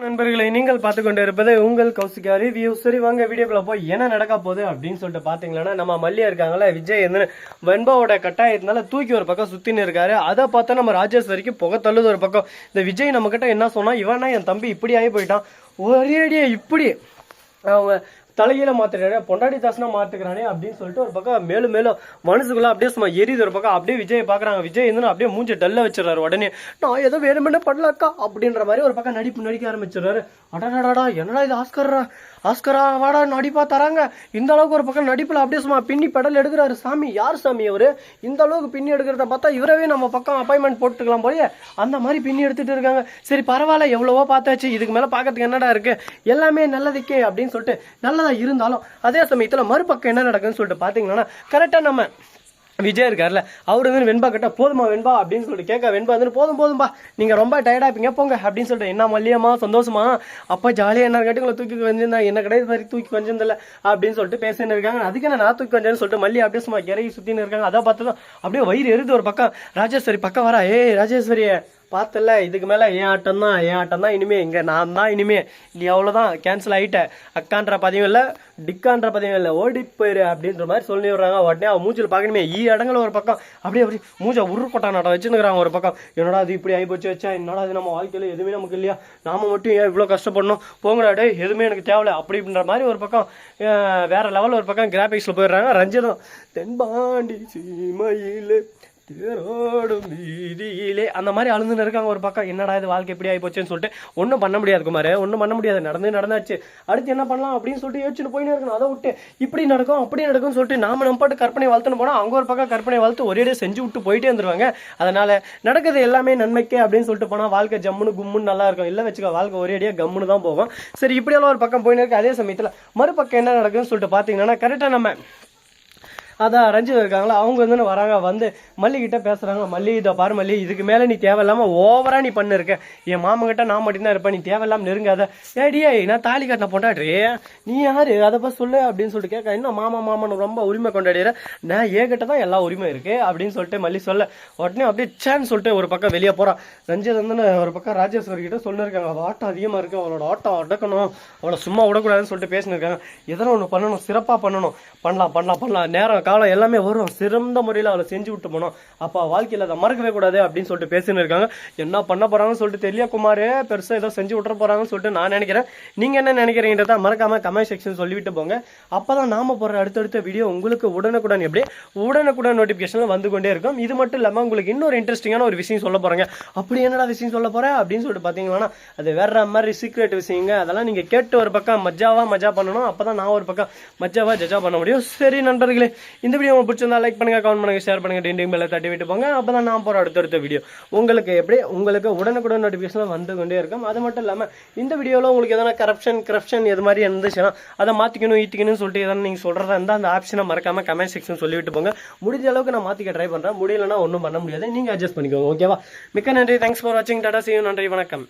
நண்பர்களை நீங்கள் பார்த்து கொண்டு இருப்பது உங்கள் கௌசிகா ரிவ்யூ சரி வாங்க வீடியோக்குள்ள போய் என்ன நடக்க போகுது அப்படின்னு சொல்லிட்டு பாத்தீங்கன்னா நம்ம மல்லியா இருக்காங்களே விஜய் வந்து வெண்பாவோட கட்டாயத்தினால தூக்கி ஒரு பக்கம் சுத்தின்னு இருக்காரு. அதை பார்த்தா நம்ம ராஜேஸ்வரிக்கு புகை தள்ளுது ஒரு பக்கம். இந்த விஜய் நம்ம கிட்ட என்ன சொன்னா இவனா என் தம்பி இப்படி ஆகி போயிட்டான். ஒரே அடியே இப்படி. அவங்க தலையில மாத்துறாரு. பொண்டாடி தாசனா மாத்துக்கிறானே அப்படின்னு சொல்லிட்டு ஒரு பக்கம் மேலும் மேலும் மனசுக்குள்ள அப்படியே சும்மா எரியுது ஒரு பக்கம் அப்படியே விஜய் பாக்குறாங்க விஜய் வந்து அப்படியே மூஞ்சி டல்ல வச்சிடறாரு உடனே. நான் ஏதோ வேணுமென்ன பண்ணலக்கா அப்படின்ற மாதிரி ஒரு பக்கம் நடிப்பு நடிக்க ஆரம்பிச்சிடுறாரு. அடடாடா என்னடா இது ஆஸ்கர்ரா? ஆஸ்கரா வாடா நடிப்பா தராங்க. இந்த அளவுக்கு ஒரு பக்கம் நடிப்புல அப்படியே சும்மா பின்னி பெடல் எடுக்கிறாரு. சாமி யார் சாமி அவரு? இந்த அளவுக்கு பின்னி எடுக்கிறத பார்த்தா இவரவே நம்ம பக்கம் அப்பாயின்மெண்ட் போட்டுக்கலாம் போலயே. அந்த மாதிரி பின்னி எடுத்துட்டு இருக்காங்க. சரி பரவாயில்ல எவ்வளவோ பார்த்தாச்சு. இதுக்கு மேல பார்க்கறதுக்கு என்னடா இருக்கு? எல்லாமே நல்லதுக்கே அப்படின்னு சொல்லிட்டு நல்லதா இருந்தாலும் அதே சமயத்தில் மறுபக்கம் என்ன நடக்குதுன்னு சொல்லிட்டு பார்த்தீங்கன்னா கரெக்டாக நம்ம விஜய் இருக்கார்ல அவர் வந்து வெண்பா கிட்ட போதுமா வெண்பா அப்படின்னு சொல்லிட்டு கேட்க வெண்பா வந்து போதும் போதும்பா நீங்கள் ரொம்ப டயர்டாக இருப்பீங்க போங்க அப்படின்னு சொல்லிட்டு என்ன மல்லியம்மா சந்தோஷமா? அப்பா ஜாலியாக என்ன கேட்டுங்களை தூக்கி வந்திருந்தா என்ன கிடையாது மாதிரி தூக்கி வந்திருந்தல அப்படின்னு சொல்லிட்டு பேசின்னு இருக்காங்க. அதுக்கு என்ன நான் தூக்கி வந்தேன்னு சொல்லிட்டு மல்லி அப்படியே சும்மா இறங்கி சுற்றின்னு இருக்காங்க. அதை பார்த்ததும் அப்படியே வயிறு எருது ஒரு பக்கம். ராஜேஸ்வரி பக்கம் வரா. ஏய் ராஜேஸ்வரியை பார்த்தல இதுக்கு மேலே என் ஆட்டம் தான் என் ஆட்டம் தான் இனிமே இங்கே நான் தான் இனிமே. நீ அவ்வளோதான் கேன்சல் ஆகிட்டேன் அக்கான்ற பதிவும் இல்லை டிக்கான்ற பதிவும் இல்லை. ஓடி போயிரு அப்படின்ற மாதிரி சொல்லி விடுறாங்க. உடனே அவன் மூஞ்சில் பார்க்கணுமே ஈ இடங்கள் ஒரு பக்கம். அப்படியே அப்படி மூஞ்ச உருக்கொட்டா நடம் வச்சுருக்கிறாங்க ஒரு பக்கம். என்னடா அது இப்படி ஆகி போச்சு வச்சா என்னடா அது நம்ம வாழ்க்கையில் எதுவுமே நமக்கு இல்லையா? நாம மட்டும் ஏன் இவ்வளோ கஷ்டப்படணும்? போங்கடா டே எதுவுமே எனக்கு தேவையில்ல. அப்படின்ற மாதிரி ஒரு பக்கம் வேறு வேற ஒரு பக்கம் கிராஃபிக்ஸில் போயிடுறாங்க. ரஞ்சிதம் தென்பாண்டி சீமையில் தேரோடும் வீதியிலே. அந்த மாதிரி அழுந்துன்னு இருக்காங்க ஒரு பக்கம். என்னடா இது வாழ்க்கை எப்படி ஆகி போச்சுன்னு சொல்லிட்டு ஒன்றும் பண்ண முடியாது குமார். ஒன்றும் பண்ண முடியாது. நடந்து நடந்தாச்சு. அடுத்து என்ன பண்ணலாம் அப்படின்னு சொல்லிட்டு யோசிச்சுட்டு போயினே இருக்கணும். அதை விட்டு இப்படி நடக்கும் அப்படி நடக்கும்னு சொல்லிட்டு நாம நம்ம பாட்டு கற்பனை வளர்த்துன்னு போனால் அங்கே ஒரு பக்கம் கற்பனை வளர்த்து ஒரே செஞ்சு விட்டு போயிட்டே இருந்துருவாங்க. அதனால நடக்குது எல்லாமே நன்மைக்கே அப்படின்னு சொல்லிட்டு போனால் வாழ்க்கை ஜம்முன்னு கும்முன்னு நல்லா இருக்கும். இல்லை வச்சுக்க வாழ்க்கை ஒரேடியாக கம்முன்னு தான் போகும். சரி இப்படியெல்லாம் ஒரு பக்கம் போயின்னு இருக்கு. அதே சமயத்தில் மறுபக்கம் என்ன நடக்குதுன்னு சொல்லிட்டு பார்த்தீங்கன்னா கரெக்டாக நம்ம அதான் ரஞ்சித் இருக்காங்களா? அவங்க வந்து வராங்க? வந்து மல்லிகிட்ட பேசுகிறாங்க பேசுறாங்க. மல்லி இதை பாரு மல்லி இதுக்கு மேல நீ தேவையில்லாம ஓவரா நீ பண்ணிருக்க. என் மாமன் கிட்ட நான் மட்டும்தான் இருப்பேன். நீ தேவையில்லாம நெருங்காத. ஏடியே நான் தாலி கட்டின பொண்டாடுறே நீ யாரு? அதை பத்தி சொல்லு அப்படின்னு சொல்லிட்டு கேட்க இன்னும் மாமா மாமன் ரொம்ப உரிமை கொண்டாடுற? நான் ஏகிட்ட தான் எல்லா உரிமை இருக்கு அப்படின்னு சொல்லிட்டு மல்லி சொல்ல உடனே அப்படியே சேன்னு சொல்லிட்டு ஒரு பக்கம் வெளியே போறான் ரஞ்சித் வந்து ஒரு பக்கம் ராஜேஸ்வரி கிட்ட சொல்லிருக்காங்க. அவள் ஆட்டம் அதிகமா இருக்கு. அவளோட ஆட்டம் அடக்கணும். அவளை சும்மா விடக்கூடாதுன்னு சொல்லிட்டு பேசினிருக்காங்க. எதனா ஒன்று பண்ணணும். சிறப்பாக பண்ணணும். பண்ணலாம் பண்ணலாம் பண்ணலாம். நேரம் காலம் எல்லாமே வரும். சிறந்த முறையில் அவளை செஞ்சு விட்டு போனோம். அப்போ வாழ்க்கையில் அதை மறக்கவே கூடாது அப்படின்னு சொல்லிட்டு பேசின்னு இருக்காங்க. என்ன பண்ண போகிறாங்கன்னு சொல்லிட்டு தெரியல குமாரே. பெருசாக ஏதோ செஞ்சு விட்டுற போகிறாங்கன்னு சொல்லிட்டு நான் நினைக்கிறேன். நீங்கள் என்ன நினைக்கிறீங்கன்றத மறக்காம கமெண்ட் செக்ஷன் சொல்லிவிட்டு போங்க. அப்போ தான் நாம போகிற அடுத்தடுத்த வீடியோ உங்களுக்கு உடனுக்குடன் எப்படி? உடனுக்குடன் நோட்டிஃபிகேஷனில் வந்து கொண்டே இருக்கும். இது மட்டும் இல்லாமல் உங்களுக்கு இன்னொரு இன்ட்ரெஸ்டிங்கான ஒரு விஷயம் சொல்ல போகிறேங்க அப்படி என்னடா விஷயம் சொல்ல போகிறேன் அப்படின்னு சொல்லிட்டு பார்த்தீங்கன்னா அது வேற மாதிரி சீக்ரெட் விஷயங்க. அதெல்லாம் நீங்கள் கேட்டு ஒரு பக்கம் மஜாவாக மஜா பண்ணணும். அப்பதான் நான் ஒரு பக்கம் மஜாவாக ஜஜா பண்ண முடியும். சரி நண்பர்களே இந்த வீடியோ உங்களுக்கு பிடிச்சிருந்தா லைக் பண்ணுங்க கமெண்ட் பண்ணுங்க ஷேர் பண்ணுங்க டெண்டிங் பெல்ல தட்டி விட்டு போங்க. அப்பதான் நான் போகிற அடுத்தடுத்த வீடியோ உங்களுக்கு எப்படி உங்களுக்கு உடனுக்குடன் நோட்டிஃபிகேஷன் வந்து கொண்டே இருக்கும். அது மட்டும் இல்லாமல் இந்த வீடியோவில் உங்களுக்கு எதனா கரப்ஷன் கரப்ஷன் இது மாதிரி இருந்துச்சுன்னா அதை மாற்றிக்கணும் ஈட்டிக்கணும்னு சொல்லிட்டு எதனா நீங்கள் சொல்கிறதா இருந்தால் அந்த ஆப்ஷனை மறக்காம கமெண்ட் செக்ஷன் சொல்லிவிட்டு போங்க. முடிஞ்ச அளவுக்கு நான் மாற்றிக்க ட்ரை பண்ணுறேன் முடியலன்னா ஒன்றும் பண்ண முடியாது. நீங்கள் அட்ஜஸ்ட் பண்ணிக்கோங்க ஓகேவா மிக்க நன்றி. தேங்க்ஸ் ஃபார் வாட்சிங் டாடா see நன்றி. வணக்கம்.